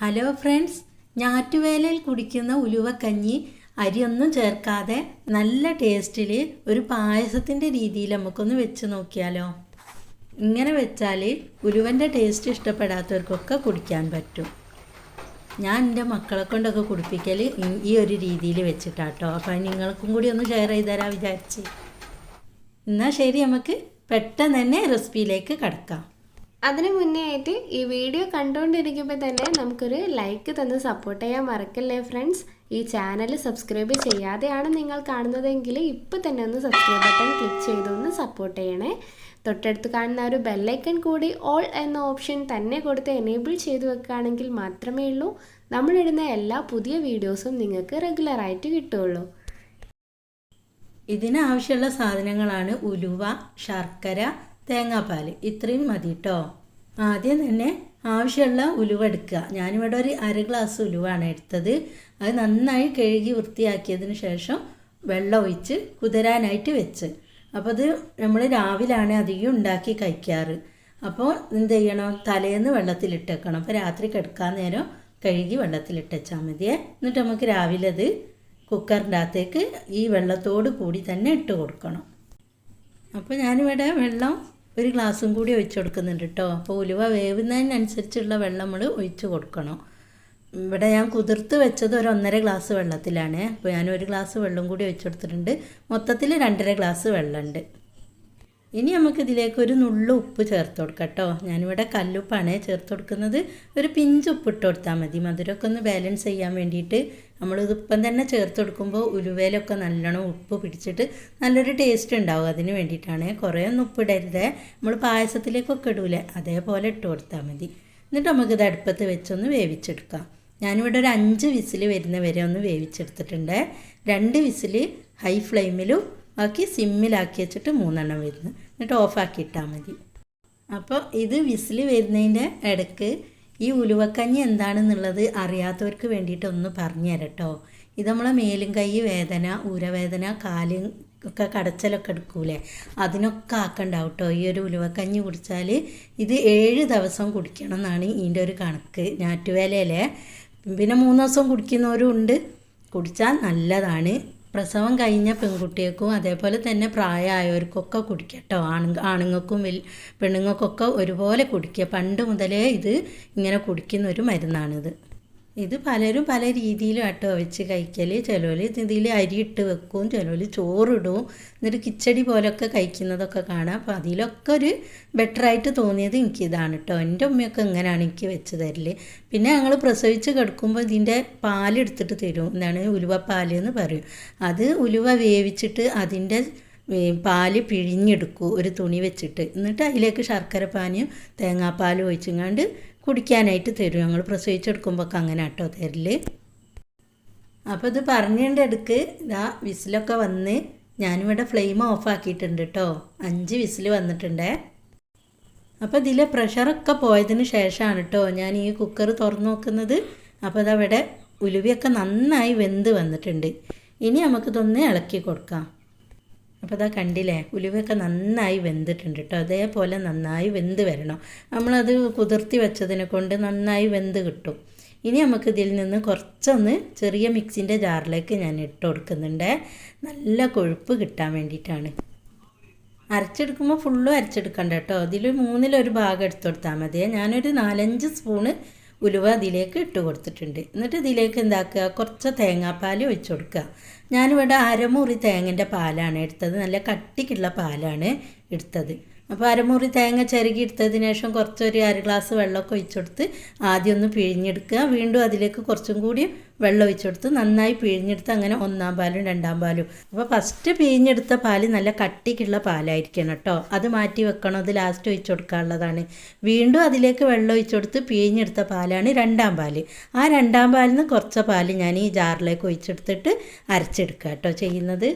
Hello friends ഞാറ്റുവേലയിൽ കുടിക്കുന്ന ഉലുവക്കഞ്ഞി അരിയൊന്നും ചേർക്കാതെ നല്ല ടേസ്റ്റിൽ ഒരു പായസത്തിന്റെ രീതിയിൽ നമുക്കൊന്ന് വെച്ച് നോക്കിയാലോ. ഇങ്ങനെ വെച്ചാൽ ഉലുവന്റെ ടേസ്റ്റ് ഇഷ്ടപ്പെടാത്തവർക്കൊക്കെ കുടിക്കാൻ പറ്റും. ഞാൻ എന്റെ മക്കളെ കൊണ്ടൊക്കെ കുടിപ്പിക്കൽ ഈ- ഒരു രീതിയിൽ വെച്ചിട്ടാട്ടോ. അപ്പം നിങ്ങൾക്കും കൂടി ഒന്ന് ഷെയർ ചെയ്ത് തരാം വിചാരിച്ച്. എന്നാൽ ശരി നമുക്ക് പെട്ടെന്ന് തന്നെ റെസിപ്പിയിലേക്ക് കടക്കാം. അതിനു മുന്നേ ആയിട്ട് ഈ വീഡിയോ കണ്ടുകൊണ്ടിരിക്കുമ്പോൾ തന്നെ നമുക്കൊരു ലൈക്ക് തന്ന് സപ്പോർട്ട് ചെയ്യാൻ മറക്കല്ലേ ഫ്രണ്ട്സ് ഈ ചാനൽ സബ്സ്ക്രൈബ് ചെയ്യാതെയാണ് നിങ്ങൾ കാണുന്നതെങ്കിൽ ഇപ്പോൾ തന്നെ ഒന്ന് സബ്സ്ക്രൈബ് ബട്ടൺ ക്ലിക്ക് ചെയ്തൊന്ന് സപ്പോർട്ട് ചെയ്യണേ. തൊട്ടടുത്ത് കാണുന്ന ഒരു ബെല്ലൈക്കൺ കൂടി ഓൾ എന്ന ഓപ്ഷൻ തന്നെ കൊടുത്ത് എനേബിൾ ചെയ്ത് വെക്കുകയാണെങ്കിൽ മാത്രമേ ഉള്ളൂ. നമ്മളിടുന്ന എല്ലാ പുതിയ വീഡിയോസും നിങ്ങൾക്ക് റെഗുലറായിട്ട് കിട്ടുള്ളൂ ഇതിനാവശ്യമുള്ള സാധനങ്ങളാണ് ഉലുവ ശർക്കര തേങ്ങാപ്പാൽ ഇത്രയും മതി കേട്ടോ ആദ്യം തന്നെ ആവശ്യമുള്ള ഉലുവ എടുക്കുക ഞാനിവിടെ ഒരു അര ഗ്ലാസ് ഉലുവാണ് എടുത്തത്. അത് നന്നായി കഴുകി വൃത്തിയാക്കിയതിന് ശേഷം വെള്ളം ഒഴിച്ച് കുതിരാനായിട്ട് വെച്ച്. അപ്പോൾ അത് നമ്മൾ രാവിലാണ് അധികം ഉണ്ടാക്കി കഴിക്കാറ്. അപ്പോൾ എന്ത് ചെയ്യണം? തലേന്ന് വെള്ളത്തിലിട്ടേക്കണം. അപ്പോൾ രാത്രി കിടക്കാൻ നേരം കഴുകി വെള്ളത്തിലിട്ടാൽ മതിയേ എന്നിട്ട് നമുക്ക് രാവിലെ അത് കുക്കറിന്റെ അകത്തേക്ക് ഈ വെള്ളത്തോട് കൂടി തന്നെ ഇട്ട് കൊടുക്കണം. അപ്പോൾ ഞാനിവിടെ വെള്ളം ഒരു ഗ്ലാസ്സും കൂടി ഒഴിച്ചു കൊടുക്കുന്നുണ്ട് കേട്ടോ അപ്പോൾ ഉലുവ വേവുന്നതിനനുസരിച്ചുള്ള വെള്ളം നമ്മൾ ഒഴിച്ചു കൊടുക്കണം. ഇവിടെ ഞാൻ കുതിർത്ത് വെച്ചത് ഒരു ഒന്നര ഗ്ലാസ് വെള്ളത്തിലാണ്. അപ്പോൾ ഞാൻ ഒരു ഗ്ലാസ് വെള്ളം കൂടി ഒഴിച്ചു കൊടുത്തിട്ടുണ്ട്. മൊത്തത്തിൽ രണ്ടര ഗ്ലാസ് വെള്ളമുണ്ട്. ഇനി നമുക്ക് ഇതിലേക്ക് ഒരു നുള്ള ഉപ്പ് ചേർത്ത് കൊടുക്കാം കേട്ടോ. ഞാനിവിടെ കല്ലുപ്പാണ് ചേർത്ത് കൊടുക്കുന്നത്. ഒരു പിഞ്ച് ഉപ്പ് ഇട്ട് കൊടുത്താൽ മതി. മധുരമൊക്കെ ഒന്ന് ബാലൻസ് ചെയ്യാൻ വേണ്ടിയിട്ട് നമ്മളിത് ഇപ്പം തന്നെ ചേർത്ത് കൊടുക്കുമ്പോൾ ഉലുവേലൊക്കെ നല്ലോണം ഉപ്പ് പിടിച്ചിട്ട് നല്ലൊരു ടേസ്റ്റ് ഉണ്ടാവും അതിന് വേണ്ടിയിട്ടാണ്. കുറേ ഒന്നും ഇടരുത്. നമ്മൾ പായസത്തിലേക്കൊക്കെ ഇടൂലേ. അതേപോലെ ഇട്ട് കൊടുത്താൽ മതി. എന്നിട്ട് നമുക്കിത് അടുപ്പത്ത് വെച്ചൊന്ന് വേവിച്ചെടുക്കാം. ഞാനിവിടെ ഒരു അഞ്ച് വിസിൽ വരുന്ന വരെ ഒന്ന് വേവിച്ചെടുത്തിട്ടുണ്ട്. രണ്ട് വിസിൽ ഹൈ ഫ്ലെയിമിലും ബാക്കി സിമ്മിലാക്കി വെച്ചിട്ട് മൂന്നെണ്ണം വരുന്നു. എന്നിട്ട് ഓഫാക്കി ഇട്ടാൽ മതി. അപ്പോൾ ഇത് വിസിൽ വരുന്നതിന്റെ ഇടയ്ക്ക് ഈ ഉലുവക്കഞ്ഞി എന്താണെന്നുള്ളത് അറിയാത്തവർക്ക് വേണ്ടിയിട്ട് ഒന്ന് പറഞ്ഞു തരാം കേട്ടോ ഇത് നമ്മളെ മേലും കൈ വേദന ഊരവേദന കാലും ഒക്കെ കടച്ചലൊക്കെ എടുക്കൂലേ? അതിനൊക്കെ ആക്കണ്ടാവും കേട്ടോ ഈ ഒരു ഉലുവക്കഞ്ഞി കുടിച്ചാൽ ഇത് ഏഴ് ദിവസം കുടിക്കണം എന്നാണ് ഇതിന്റെ ഒരു കണക്ക്. ഞാറ്റുവേലയിലെ പിന്നെ മൂന്ന് ദിവസം കുടിക്കുന്നവരും ഉണ്ട്. കുടിച്ചാൽ നല്ലതാണ്. പ്രസവം കഴിഞ്ഞ പെൺകുട്ടികൾക്കും അതേപോലെ തന്നെ പ്രായമായവർക്കൊക്കെ കുടിക്കുക കേട്ടോ. ആണു ആണുങ്ങൾക്കും പെണ്ണുങ്ങൾക്കൊക്കെ ഒരുപോലെ കുടിക്കുക. പണ്ട് മുതലേ ഇത് ഇങ്ങനെ കുടിക്കുന്ന ഒരു മരുന്നാണിത്. ഇത് പലരും പല രീതിയിലും ആട്ടോ വെച്ച് കഴിക്കൽ ചിലർ ഇതിൽ അരിയിട്ട് വെക്കും ചിലർ ചോറിടും. എന്നിട്ട് കിച്ചടി പോലൊക്കെ കഴിക്കുന്നതൊക്കെ കാണാം. അപ്പോൾ അതിലൊക്കെ ഒരു ബെറ്ററായിട്ട് തോന്നിയത് എനിക്കിതാണ് കേട്ടോ എന്റെ ഉമ്മയൊക്കെ ഇങ്ങനെയാണ് എനിക്ക് വെച്ച് തരൽ. പിന്നെ ഞങ്ങൾ പ്രസവിച്ച് കിടക്കുമ്പോൾ ഇതിന്റെ പാലെടുത്തിട്ട് തരും. എന്നാണ് ഉലുവ പാൽ എന്ന് പറയും. അത് ഉലുവ വേവിച്ചിട്ട് അതിന്റെ പാൽ പിഴിഞ്ഞെടുക്കൂ. ഒരു തുണി വെച്ചിട്ട്. എന്നിട്ട് അതിലേക്ക് ശർക്കര പാനിയും തേങ്ങാപ്പാലും ഒഴിച്ചങ്ങാണ്ട് കുടിക്കാനായിട്ട് തരും. ഞങ്ങൾ പ്രസവിച്ചെടുക്കുമ്പോൾ അങ്ങനെ കേട്ടോ തരൽ. അപ്പോൾ ഇത് പറഞ്ഞതിന്റെ അടുക്ക് ഇതാ വിസിലൊക്കെ വന്ന് ഞാനിവിടെ ഫ്ലെയിം ഓഫാക്കിയിട്ടുണ്ട് കേട്ടോ അഞ്ച് വിസിൽ വന്നിട്ടുണ്ടേ. അപ്പോൾ ഇതിലെ പ്രഷറൊക്കെ പോയതിന് ശേഷമാണ് കേട്ടോ ഞാൻ ഈ കുക്കർ തുറന്നു നോക്കുന്നത്. അപ്പോൾ അതവിടെ ഉലുവിയൊക്കെ നന്നായി വെന്ത് വന്നിട്ടുണ്ട്. ഇനി നമുക്കിതൊന്ന് ഇളക്കി കൊടുക്കാം. അപ്പോൾ അതാ കണ്ടില്ലേ ഉലുവയൊക്കെ നന്നായി വെന്തിട്ടുണ്ട് കേട്ടോ അതേപോലെ നന്നായി വെന്ത് വരണം. നമ്മളത് കുതിർത്തി വെച്ചതിനെ കൊണ്ട് നന്നായി വെന്ത് കിട്ടും. ഇനി നമുക്ക് ഇതിൽ നിന്ന് കുറച്ചൊന്ന് ചെറിയ മിക്സിന്റെ ജാറിലേക്ക് ഞാൻ ഇട്ട് കൊടുക്കുന്നുണ്ട്. നല്ല കൊഴുപ്പ് കിട്ടാൻ വേണ്ടിയിട്ടാണ്. അരച്ചെടുക്കുമ്പോൾ ഫുള്ളും അരച്ചെടുക്കണ്ട കേട്ടോ ഇതിൽ മൂന്നിലൊരു ഭാഗം എടുത്തു കൊടുത്താൽ മതിയെ. ഞാനൊരു നാലഞ്ച് സ്പൂണ് ഉലുവ അതിലേക്ക് ഇട്ട് കൊടുത്തിട്ടുണ്ട്. എന്നിട്ട് ഇതിലേക്ക് എന്താക്കുക? കുറച്ച് തേങ്ങാപ്പാൽ ഒഴിച്ചു കൊടുക്കുക. ഞാനിവിടെ അരമുറി തേങ്ങന്റെ പാലാണ് എടുത്തത്. നല്ല കട്ടിക്കുള്ള പാലാണ് എടുത്തത്. അപ്പോൾ അരമുറി തേങ്ങ ചിരകി എടുത്തതിന് ശേഷം കുറച്ചൊരു അര ഗ്ലാസ് വെള്ളമൊക്കെ ഒഴിച്ചെടുത്ത് ആദ്യം ഒന്ന് പിഴിഞ്ഞെടുക്കുക. വീണ്ടും അതിലേക്ക് കുറച്ചും കൂടി വെള്ളം ഒഴിച്ചെടുത്ത് നന്നായി പിഴിഞ്ഞെടുത്ത് അങ്ങനെ ഒന്നാം പാലും രണ്ടാം പാലും. അപ്പോൾ ഫസ്റ്റ് പിഴിഞ്ഞെടുത്ത പാൽ നല്ല കട്ടിക്കുള്ള പാലായിരിക്കണം കേട്ടോ. അത് മാറ്റി വെക്കണം. അത് ലാസ്റ്റ് ഒഴിച്ചു കൊടുക്കാനുള്ളതാണ് വീണ്ടും അതിലേക്ക് വെള്ളം ഒഴിച്ചെടുത്ത് പിഴിഞ്ഞെടുത്ത പാലാണ് രണ്ടാം പാൽ. ആ രണ്ടാം പാലിൽ നിന്ന് കുറച്ച് പാൽ ഞാൻ ഈ ജാറിലേക്ക് ഒഴിച്ചെടുത്തിട്ട് അരച്ചെടുക്കുക കേട്ടോ. ചെയ്യുന്നത്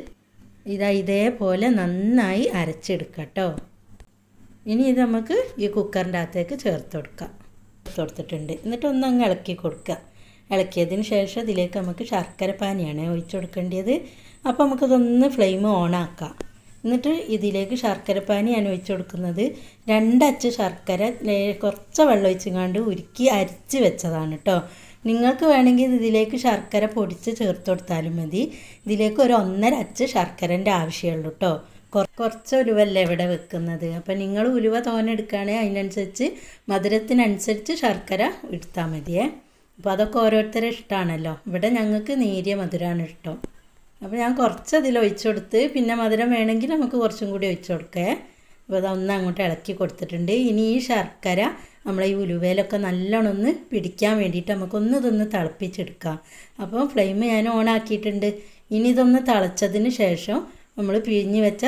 ഇതാ ഇതേപോലെ നന്നായി അരച്ചെടുക്കുക കേട്ടോ. ഇനി ഇത് നമുക്ക് ഈ കുക്കറിന്റെ അകത്തേക്ക് ചേർത്ത് കൊടുക്കാം. ചേർത്ത് കൊടുത്തിട്ടുണ്ട്. എന്നിട്ട് ഒന്നങ്ങ് ഇളക്കി കൊടുക്കുക. ഇളക്കിയതിന് ശേഷം ഇതിലേക്ക് നമുക്ക് ശർക്കര പാനിയാണ് ഒഴിച്ചു കൊടുക്കേണ്ടത്. അപ്പോൾ നമുക്കിതൊന്ന് ഫ്ലെയിം ഓണാക്കാം എന്നിട്ട് ഇതിലേക്ക് ശർക്കരപ്പാനി ഞാൻ ഒഴിച്ചു കൊടുക്കുന്നത്. രണ്ടച്ച് ശർക്കര കുറച്ച് വെള്ളം ഒഴിച്ചുകൊണ്ട് ഉരുക്കി അരിച്ച് വെച്ചതാണ് കേട്ടോ നിങ്ങൾക്ക് വേണമെങ്കിൽ ഇതിലേക്ക് ശർക്കര പൊടിച്ച് ചേർത്ത് കൊടുത്താലും മതി. ഇതിലേക്ക് ഒരു ഒന്നര അച്ച് ശർക്കരന്റെ ആവശ്യമുള്ളൂ കേട്ടോ കുറച്ച് ഉലുവല്ലേ ഇവിടെ വെക്കുന്നത്? അപ്പം നിങ്ങൾ ഉലുവ തോനെടുക്കുകയാണെങ്കിൽ അതിനനുസരിച്ച് മധുരത്തിനനുസരിച്ച് ശർക്കര എടുത്താൽ മതിയേ. അപ്പോൾ അതൊക്കെ ഓരോരുത്തരെ ഇഷ്ടമാണല്ലോ ഇവിടെ ഞങ്ങൾക്ക് നേരിയ മധുരമാണ് ഇഷ്ടം. അപ്പോൾ ഞാൻ കുറച്ച് അതിൽ ഒഴിച്ചു കൊടുത്ത് പിന്നെ മധുരം വേണമെങ്കിൽ നമുക്ക് കുറച്ചും കൂടി ഒഴിച്ചു കൊടുക്കേ. അപ്പോൾ അതൊന്ന് അങ്ങോട്ട് ഇളക്കി കൊടുത്തിട്ടുണ്ട്. ഇനി ഈ ശർക്കര നമ്മളെ ഈ ഉലുവയിലൊക്കെ നല്ലോണം ഒന്ന് പിടിക്കാൻ വേണ്ടിയിട്ട് നമുക്കൊന്ന് ഇതൊന്ന് തിളപ്പിച്ചെടുക്കാം. അപ്പോൾ ഫ്ലെയിം ഞാൻ ഓൺ ആക്കിയിട്ടുണ്ട്. ഇനി ഇതൊന്ന് തിളച്ചതിന് ശേഷം നമ്മൾ പിഴിഞ്ഞ് വെച്ച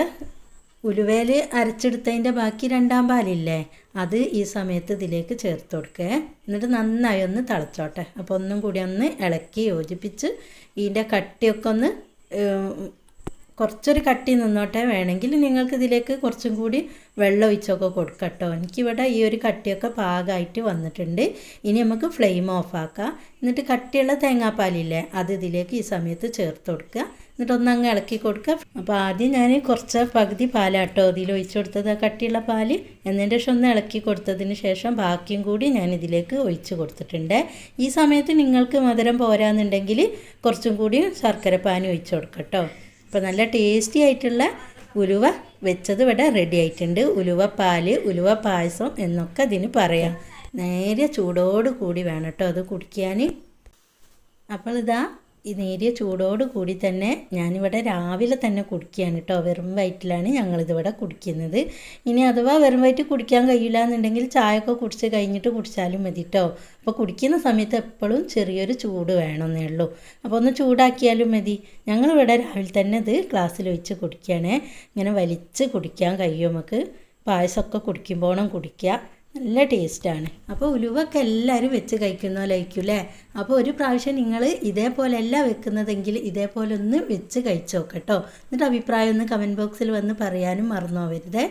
ഉലുവേൽ അരച്ചെടുത്തതിന്റെ ബാക്കി രണ്ടാം പാലില്ലേ അത് ഈ സമയത്ത് ഇതിലേക്ക് ചേർത്ത് കൊടുക്കുക എന്നിട്ട് നന്നായി ഒന്ന് തിളച്ചോട്ടെ. അപ്പോൾ ഒന്നും കൂടി ഒന്ന് ഇളക്കി യോജിപ്പിച്ച് ഇതിന്റെ കട്ടിയൊക്കെ ഒന്ന് കുറച്ചൊരു കട്ടി നിന്നോട്ടെ വേണമെങ്കിൽ നിങ്ങൾക്ക് ഇതിലേക്ക് കുറച്ചും കൂടി വെള്ളം ഒഴിച്ചൊക്കെ കൊടുക്കട്ടോ എനിക്കിവിടെ ഈ ഒരു കട്ടിയൊക്കെ പാകമായിട്ട് വന്നിട്ടുണ്ട്. ഇനി നമുക്ക് ഫ്ലെയിം ഓഫാക്കാം എന്നിട്ട് കട്ടിയുള്ള തേങ്ങാപ്പാലില്ലേ അത് ഇതിലേക്ക് ഈ സമയത്ത് ചേർത്ത് കൊടുക്കുക. എന്നിട്ട് ഒന്നങ്ങ് ഇളക്കി കൊടുക്കുക. അപ്പോൾ ആദ്യം ഞാൻ കുറച്ച് പകുതി പാലാട്ടോ. ഇതിൽ ഒഴിച്ചു കൊടുത്തത് കട്ടിയുള്ള പാൽ. എന്നതിന്റെ ശേഷം ഒന്ന് ഇളക്കി കൊടുത്തതിന് ശേഷം ബാക്കിയും കൂടി ഞാൻ ഇതിലേക്ക് ഒഴിച്ച് കൊടുത്തിട്ടുണ്ട്. ഈ സമയത്ത് നിങ്ങൾക്ക് മധുരം പോരാന്നുണ്ടെങ്കിൽ കുറച്ചും കൂടി ശർക്കര പാനി ഒഴിച്ചു കൊടുക്കട്ടോ അപ്പോൾ നല്ല ടേസ്റ്റി ആയിട്ടുള്ള ഉലുവ വെച്ചത് ഇവിടെ റെഡി ആയിട്ടുണ്ട്. ഉലുവ പാൽ ഉലുവ പായസം എന്നൊക്കെ അതിന് പറയാം. നേരെ ചൂടോട് കൂടി വേണം കേട്ടോ അത് കുടിക്കാൻ. അപ്പോൾ ഇതാ ഈ നേരിയ ചൂടോട് കൂടി തന്നെ ഞാനിവിടെ രാവിലെ തന്നെ കുടിക്കുകയാണ് കേട്ടോ. വെറും വയറ്റിലാണ് ഞങ്ങളിതിവിടെ കുടിക്കുന്നത്. ഇനി അഥവാ വെറും വയറ്റ് കുടിക്കാൻ കഴിയില്ല എന്നുണ്ടെങ്കിൽ ചായയൊക്കെ കുടിച്ച് കഴിഞ്ഞിട്ട് കുടിച്ചാലും മതി കേട്ടോ. അപ്പോൾ കുടിക്കുന്ന സമയത്ത് എപ്പോഴും ചെറിയൊരു ചൂട് വേണമെന്നേ ഉള്ളൂ. അപ്പോൾ ഒന്ന് ചൂടാക്കിയാലും മതി. ഞങ്ങളിവിടെ രാവിലെ തന്നെ ഇത് ഗ്ലാസ്സിൽ ഒഴിച്ച് കുടിക്കുകയാണേ. ഇങ്ങനെ വലിച്ച് കുടിക്കാൻ കഴിയും. നമുക്ക് പായസമൊക്കെ കുടിക്കുമ്പോഴും കുടിക്കുക. നല്ല ടേസ്റ്റാണ്. അപ്പോൾ ഉലുവൊക്കെ എല്ലാവരും വെച്ച് കഴിക്കുന്നവരായിരിക്കും അല്ലേ അപ്പോൾ ഒരു പ്രാവശ്യം നിങ്ങൾ ഇതേപോലെയല്ല വെക്കുന്നതെങ്കിൽ ഇതേപോലെ ഒന്ന് വെച്ച് കഴിച്ച് നോക്കട്ടോ. എന്നിട്ട് അഭിപ്രായം ഒന്ന് കമന്റ് ബോക്സിൽ വന്ന് പറയാനും മറന്നു പോകരുതേ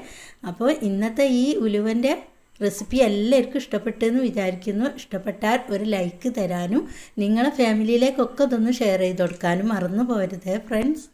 അപ്പോൾ ഇന്നത്തെ ഈ ഉലുവന്റെ റെസിപ്പി എല്ലാവർക്കും ഇഷ്ടപ്പെട്ടെന്ന് വിചാരിക്കുന്നു. ഇഷ്ടപ്പെട്ടാൽ ഒരു ലൈക്ക് തരാനും നിങ്ങളെ ഫാമിലിയിലേക്കൊക്കെ ഇതൊന്ന് ഷെയർ ചെയ്ത് കൊടുക്കാനും മറന്നു പോവരുത് ഫ്രണ്ട്സ്